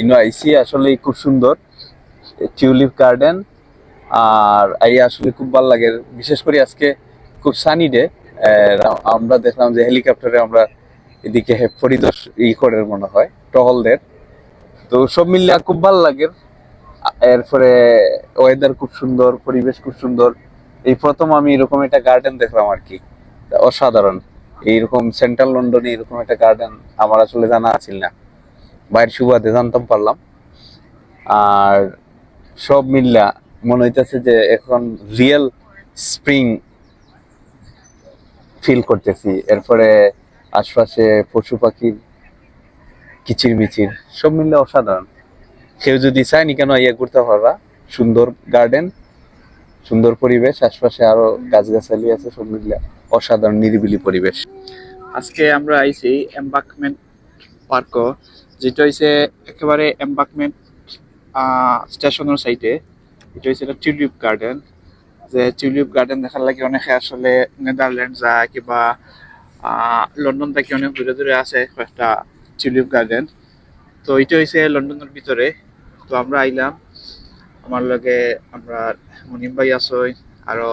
ইনো আসলে খুব সুন্দর। Tulip garden. আর এই আসলে খুব ভালো লাগে। বিশেষ করে আজকে খুব সানি ডে আমরা দেখলাম যে হেলিকপ্টারে আমরা এদিকে পরিদর্শ, ই করে মনে হয়, টহলদের। তো সব মিলিয়ে খুব ভালো লাগে। এরপরে ওয়েদার খুব সুন্দর, পরিবেশ খুব সুন্দর। এই প্রথম আমি এরকম একটা গার্ডেন দেখলাম আর কি অসাধারণ। এইরকম সেন্ট্রাল লন্ডনে এরকম একটা গার্ডেন আমার আসলে জানা আছিল না। বাইরের সুবাদে জানতাম পারলাম। আর সব মিল্লা মনে হইতেছে যে এখন রিয়েল স্প্রিং ফিল করতেছি। এরপরে আশপাশে পশু পাখির কিচির মিচির সব মিললে অসাধারণ। কেউ যদি চায়নি কেন ইয়ে ঘুরতে পারবা? সুন্দর গার্ডেন সুন্দর পরিবেশ, আশপাশে আরও গাছগাছালি আছে, সব মিললে অসাধারণ, নিরিবিলি পরিবেশ। আজকে আমরা আইছি এম্বাকমেন্ট পার্ক যেটা হইছে একেবারে এম্বাকমেন্ট স্টেশনের সাইডে এটা হইছে একটা টিউলিপ গার্ডেন যে টিউলিপ গার্ডেন দেখার লাগে অনেকে আসলে নেদারল্যান্ড যায় কিংবা লন্ডন থেকে অনেক দূরে দূরে আছে একটা টিউলিপ গার্ডেন তো এটা হইছে লন্ডনের ভিতরে। তো আমরা আইলাম। আমার লগে আমরা মনিম ভাই আসই, আরও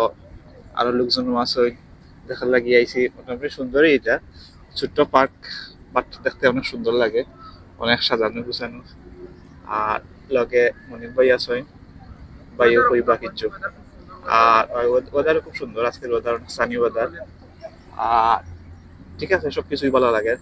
আরও লোকজনও আসই। দেখার লাগি আইছি। মোটামুটি সুন্দরই এটা। ছোট্ট পার্ক পার্কটা দেখতে অনেক সুন্দর লাগে। অনেক সাজানো গুছানো। আর লগে মনির ভাই আছে, ভাইও কইবা কিচ্ছু আর ওয়েদার খুব সুন্দর, আজকের ওয়েদার স্থানীয় সানি ওয়েদার আর ঠিক আছে, সবকিছুই ভালো লাগে।